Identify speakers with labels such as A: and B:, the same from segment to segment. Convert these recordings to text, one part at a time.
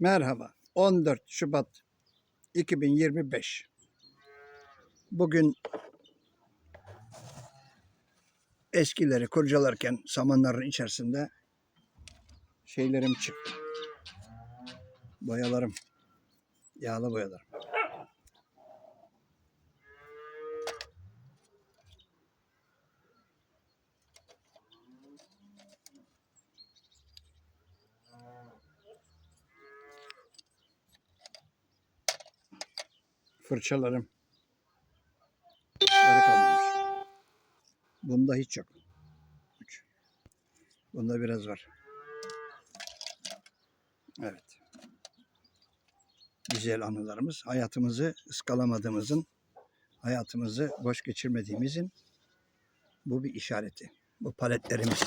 A: Merhaba. 14 Şubat 2025. Bugün eskileri kurcalarken samanların içerisinde şeylerim çıktı. Boyalarım. Yağlı boyalarım. Fırçalarım. Sarı kalmamış. Bunda hiç yok. Bunda biraz var. Evet. Güzel anılarımız. Hayatımızı ıskalamadığımızın, hayatımızı boş geçirmediğimizin bu bir işareti. Bu paletlerimiz.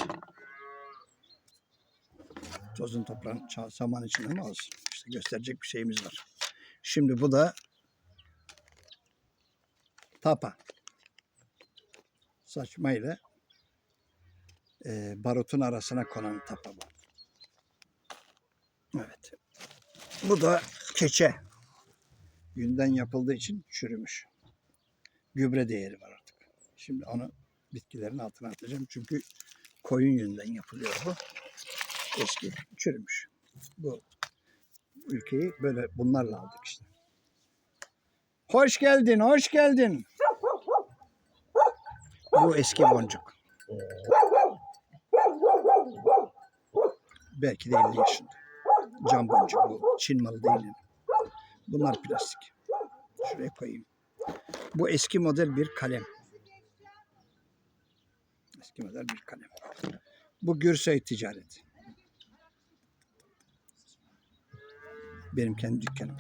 A: Tozun toprağın saman içinde mi olsun? İşte gösterecek bir şeyimiz var. Şimdi bu da tapa. Saçma ile e, barutun arasına konan tapa bu. Evet. Bu da keçe. Günden yapıldığı için çürümüş. Gübre değeri var artık. Şimdi onu bitkilerin altına atacağım. Çünkü koyun yünden yapılıyor bu. Eski çürümüş. Bu ülkeyi böyle bunlarla aldık işte. Hoş geldin, hoş geldin. Bu eski boncuk. Belki de 50 yaşında. Cam boncuk bu. Çin malı değil. Bunlar plastik. Şuraya koyayım. Bu eski model bir kalem. Eski model bir kalem. Bu Gürsey ticareti. Benim kendi dükkanım.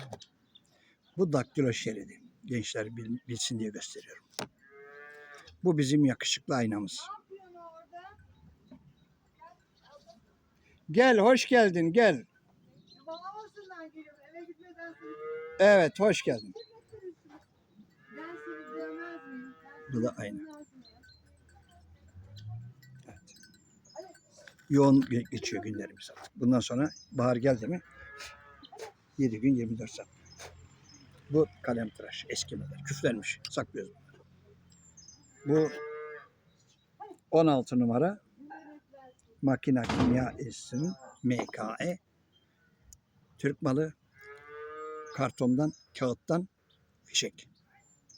A: Bu daktilo şeridi. Gençler bil- bilsin diye gösteriyorum. Bu bizim yakışıklı aynamız. Gel, hoş geldin, gel. Evet, hoş geldin. Bu da
B: görmez miyim?
A: Yoğun ge- geçiyor günlerimiz artık. Bundan sonra bahar geldi mi 7 gün 24 saat. Bu kalem tıraş eski model. Küflenmiş. Saklıyoruz bunları. Bu 16 numara makina kimya esinin MKE Türk malı kartondan, kağıttan fişek.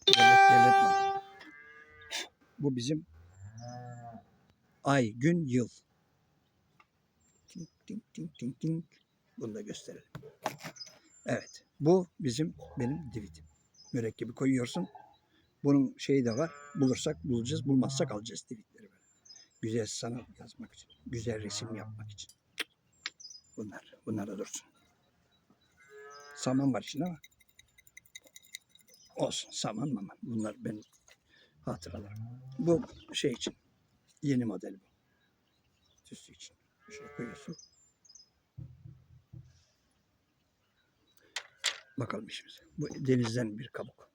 A: Devlet, devlet malı. Bu bizim ay, gün, yıl. Tink tink tink tink tink. Bunu da gösterelim. Evet. Bu bizim benim dividim. Mürekkebi koyuyorsun. Bunun şeyi de var. Bulursak bulacağız. Bulmazsak alacağız divitleri böyle. Güzel sanat yazmak için. Güzel resim yapmak için. Bunlar. Bunlar da dursun. Saman var içinde ama. Olsun. Saman maman. Bunlar benim hatıralarım. Bu şey için. Yeni model bu. Süsü için. Şöyle koyuyorsun. Bakalım işimize. Bu denizden bir kabuk.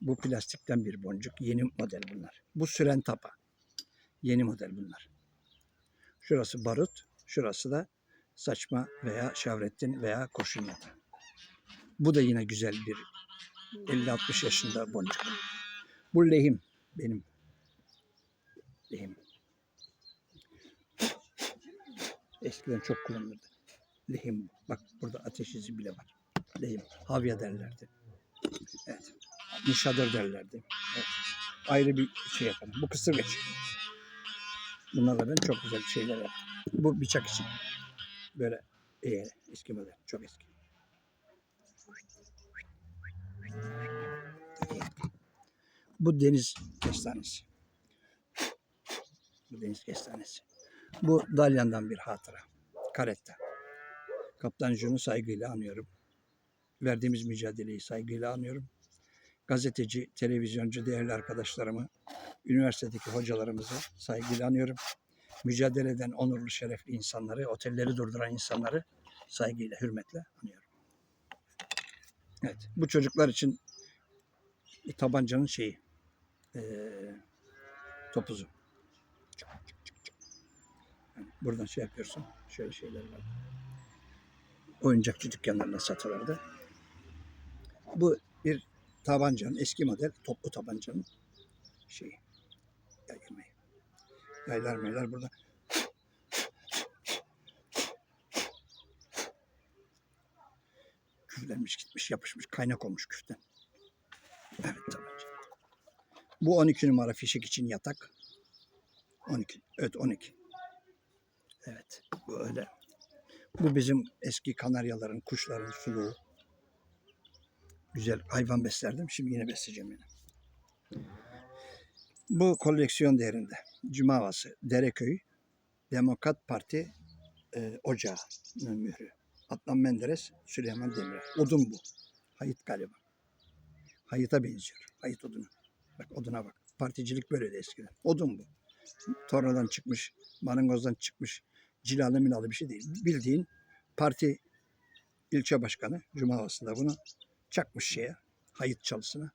A: Bu plastikten bir boncuk. Yeni model bunlar. Bu süren tapa. Yeni model bunlar. Şurası barut. Şurası da saçma veya şavrettin veya kurşun yatağı. Bu da yine güzel bir 50-60 yaşında boncuk. Bu lehim benim. Lehim. Eskiden çok kullanılırdı. Lehim. Bak burada ateş izi bile var. Lehim. Havya derlerdi. Evet. Nişadır derlerdi. Evet. Ayrı bir şey yapalım. Bu kısır geç. Bunlarla ben çok güzel şeyler yaptım. Bu bıçak için. Böyle e, eski model. Çok eski. Bu deniz kestanesi. Bu deniz kestanesi. Bu Dalyan'dan bir hatıra. Karetta. Kaptan Jun'u saygıyla anıyorum. Verdiğimiz mücadeleyi saygıyla anıyorum. Gazeteci, televizyoncu değerli arkadaşlarımı, üniversitedeki hocalarımızı saygıyla anıyorum. Mücadele eden onurlu, şerefli insanları, otelleri durduran insanları saygıyla, hürmetle anıyorum. Evet, bu çocuklar için tabancanın şeyi, eee topuzu. Buradan şey yapıyorsun. Şöyle şeyler var. oyuncakçı dükkanlarında satılırdı. Bu bir tabancanın eski model toplu tabancanın şeyi. Yayılmayı. Yaylar meylar burada. Küflenmiş gitmiş yapışmış kaynak olmuş küften. Evet tabanca. Bu 12 numara fişek için yatak. 12. Evet 12. Evet bu öyle. Bu bizim eski kanaryaların, kuşların suluğu. Güzel hayvan beslerdim. Şimdi yine besleyeceğim yine. Bu koleksiyon değerinde. Cuma Havası, Dereköy, Demokrat Parti e, Ocağı'nın mührü. Adnan Menderes, Süleyman Demirel. Odun bu. Hayıt galiba. Hayıta benziyor. Hayıt odunu. Bak oduna bak. Particilik böyleydi eskiden. Odun bu. Tornadan çıkmış, marangozdan çıkmış, cilalı milalı bir şey değil. Bildiğin parti ilçe başkanı Cuma havasında bunu çakmış şeye, hayıt çalısına.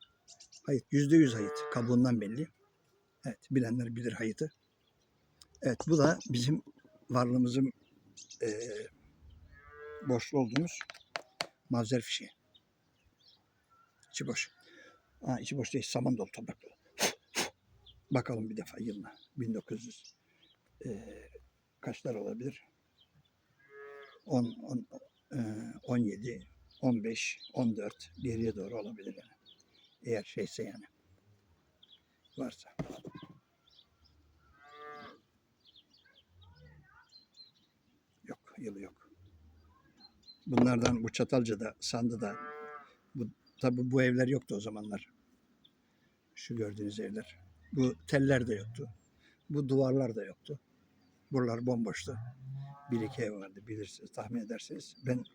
A: Hayıt, yüzde yüz hayıt. Kabuğundan belli. Evet, bilenler bilir hayıtı. Evet, bu da bizim varlığımızın eee borçlu olduğumuz mavzer fişeği. İçi boş. Ha, içi boş değil, saman dolu, toprak dolu. Bakalım bir defa yılına. 1900 eee kaçlar olabilir? 10, 10 eee, 17, 15, 14 geriye doğru olabilir yani. Eğer şeyse yani. Varsa. Yok, yılı yok. Bunlardan bu Çatalca'da, Sandı'da bu tabi bu evler yoktu o zamanlar. Şu gördüğünüz evler. Bu teller de yoktu. Bu duvarlar da yoktu. Buralar bomboştu. Bir iki ev vardı bilirsiniz, tahmin edersiniz. Ben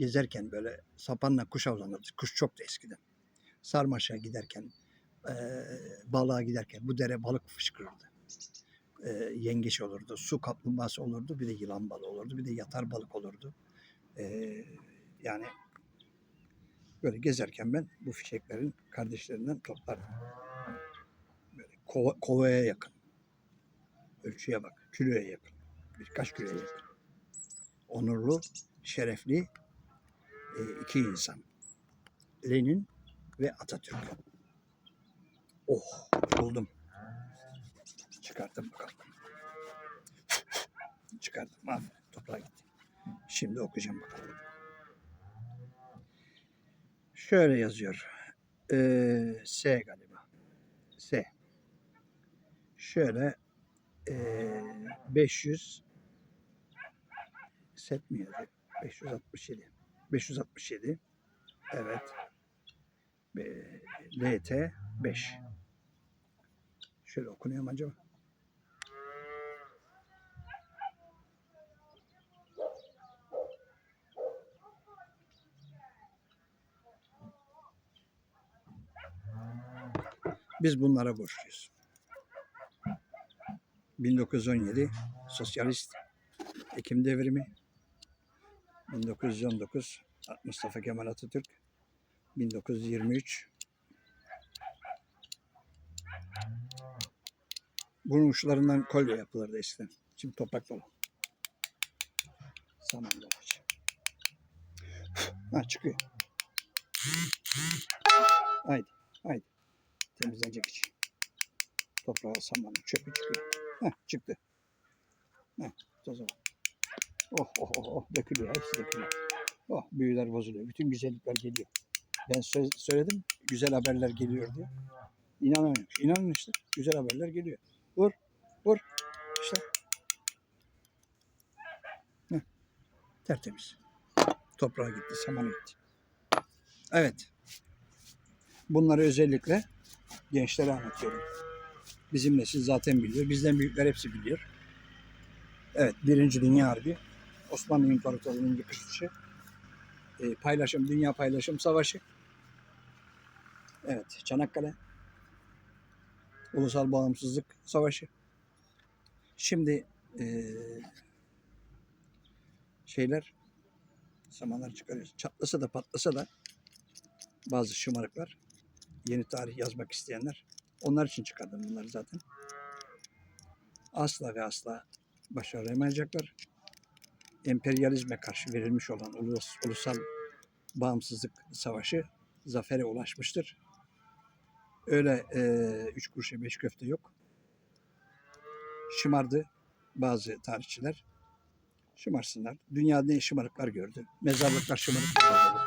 A: gezerken böyle sapanla kuş avlanırdı. Kuş çok da eskiden. Sarmaşa giderken, eee balığa giderken bu dere balık fışkırırdı. Eee yengeç olurdu, su kaplumbağası olurdu, bir de yılan balığı olurdu, bir de yatar balık olurdu. Eee, yani böyle gezerken ben bu fişeklerin kardeşlerinden toplardım. Böyle kova, kovaya yakın. Ölçüye bak, kiloya yakın. Birkaç kiloya yakın. Onurlu, şerefli e, iki insan. Lenin ve Atatürk. Oh, buldum. Çıkarttım bakalım. Çıkarttım. Aferin. Toprağa gitti. Şimdi okuyacağım bakalım. Şöyle yazıyor. Ee, S galiba. S. Şöyle ee, 500 set mi yazıyor? 567. 567. Evet. LT 5. Şöyle okunuyor mu acaba? Biz bunlara borçluyuz. 1917 Sosyalist Ekim Devrimi 1919 Mustafa Kemal Atatürk 1923 Bunun uçlarından kolye yapılırdı eskiden. Şimdi toprak dolu. Saman dolu. Ha çıkıyor. Haydi, haydi. Temizlenecek için. Toprağı, samanı, çöpü çıkıyor. Heh, çıktı. Heh, toza bak. Oh oh oh oh dökülüyor. Hepsi dökülüyor. Oh büyüler bozuluyor. Bütün güzellikler geliyor. Ben söz, söyledim güzel haberler geliyor diye. İnanamıyorum. İnanın işte. Güzel haberler geliyor. Vur. Vur. İşte. Heh. Tertemiz. Toprağa gitti. Samana gitti. Evet. Bunları özellikle gençlere anlatıyorum. Bizim nesil zaten biliyor. Bizden büyükler hepsi biliyor. Evet, Birinci Dünya Harbi, Osmanlı İmparatorluğu'nun yıkılışı, e, paylaşım, dünya paylaşım savaşı. Evet, Çanakkale, Ulusal Bağımsızlık Savaşı. Şimdi e, şeyler, samanlar çıkarıyoruz. Çatlasa da patlasa da bazı şımarıklar, yeni tarih yazmak isteyenler, onlar için çıkardım bunları zaten. Asla ve asla başaramayacaklar. Emperyalizme karşı verilmiş olan ulus, ulusal bağımsızlık savaşı zafere ulaşmıştır. Öyle e, üç kuruşa beş köfte yok. Şımardı bazı tarihçiler. Şımarsınlar. Dünya ne şımarıklar gördü. Mezarlıklar şımarıklar dolu.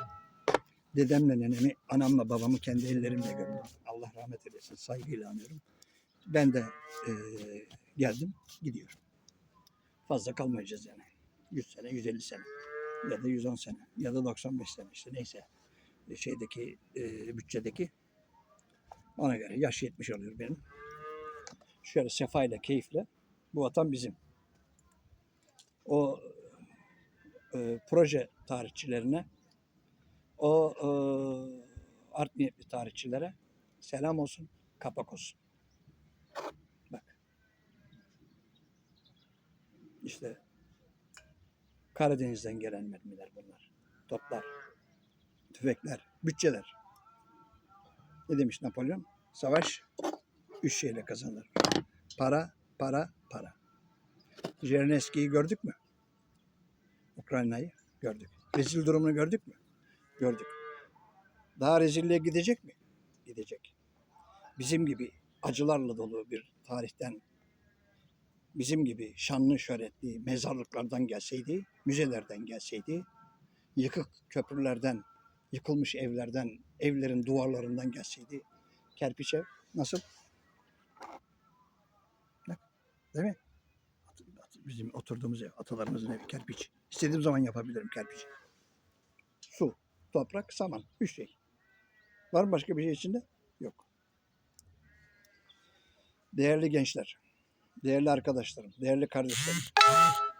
A: Dedemle nenemi, anamla babamı kendi ellerimle gördüm. Allah rahmet eylesin. Saygıyla anıyorum. Ben de e, geldim, gidiyorum. Fazla kalmayacağız yani. 100 sene, 150 sene ya da 110 sene ya da 95 sene işte neyse e, şeydeki e, bütçedeki ona göre yaş 70 oluyor benim. Şöyle sefayla, keyifle bu vatan bizim. O e, proje tarihçilerine, o e, art niyetli tarihçilere selam olsun, kapak olsun. Bak. İşte Karadeniz'den gelen mermiler bunlar. Toplar, tüfekler, bütçeler. Ne demiş Napolyon? Savaş üç şeyle kazanılır. Para, para, para. Zelenski'yi gördük mü? Ukrayna'yı gördük. Rezil durumunu gördük mü? Gördük. Daha rezilliğe gidecek mi? Gidecek. Bizim gibi acılarla dolu bir tarihten bizim gibi şanlı şöhretli mezarlıklardan gelseydi, müzelerden gelseydi, yıkık köprülerden, yıkılmış evlerden, evlerin duvarlarından gelseydi, kerpiç ev nasıl? Değil mi? Bizim oturduğumuz ev, atalarımızın evi kerpiç. İstediğim zaman yapabilirim kerpiç. Su, toprak, saman. Üç şey. Var mı başka bir şey içinde? Yok. Değerli gençler, değerli arkadaşlarım, değerli kardeşlerim.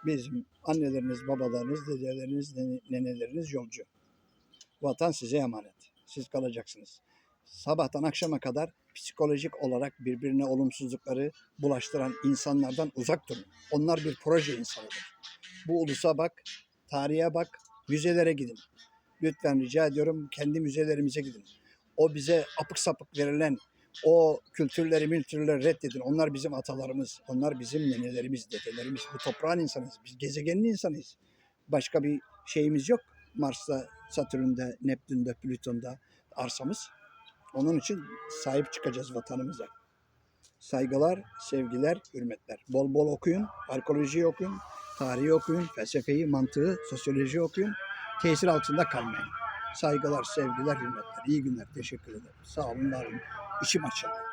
A: Bizim anneleriniz, babalarınız, dedeleriniz, nene- neneleriniz yolcu. Vatan size emanet. Siz kalacaksınız. Sabahtan akşama kadar psikolojik olarak birbirine olumsuzlukları bulaştıran insanlardan uzak durun. Onlar bir proje insanıdır. Bu ulusa bak, tarihe bak, müzelere gidin. Lütfen rica ediyorum kendi müzelerimize gidin. O bize apık sapık verilen o kültürleri, mültürleri reddedin. Onlar bizim atalarımız, onlar bizim nenelerimiz, dedelerimiz. Bu toprağın insanıyız. Biz gezegenin insanıyız. Başka bir şeyimiz yok. Mars'ta, Satürn'de, Neptün'de, Plüton'da arsamız. Onun için sahip çıkacağız vatanımıza. Saygılar, sevgiler, hürmetler. Bol bol okuyun, arkeolojiyi okuyun, tarihi okuyun, felsefeyi, mantığı, sosyoloji okuyun. Tesir altında kalmayın. Saygılar, sevgiler, hürmetler. İyi günler, teşekkür ederim. Sağ olun, var olun. ইসি মার্শাল।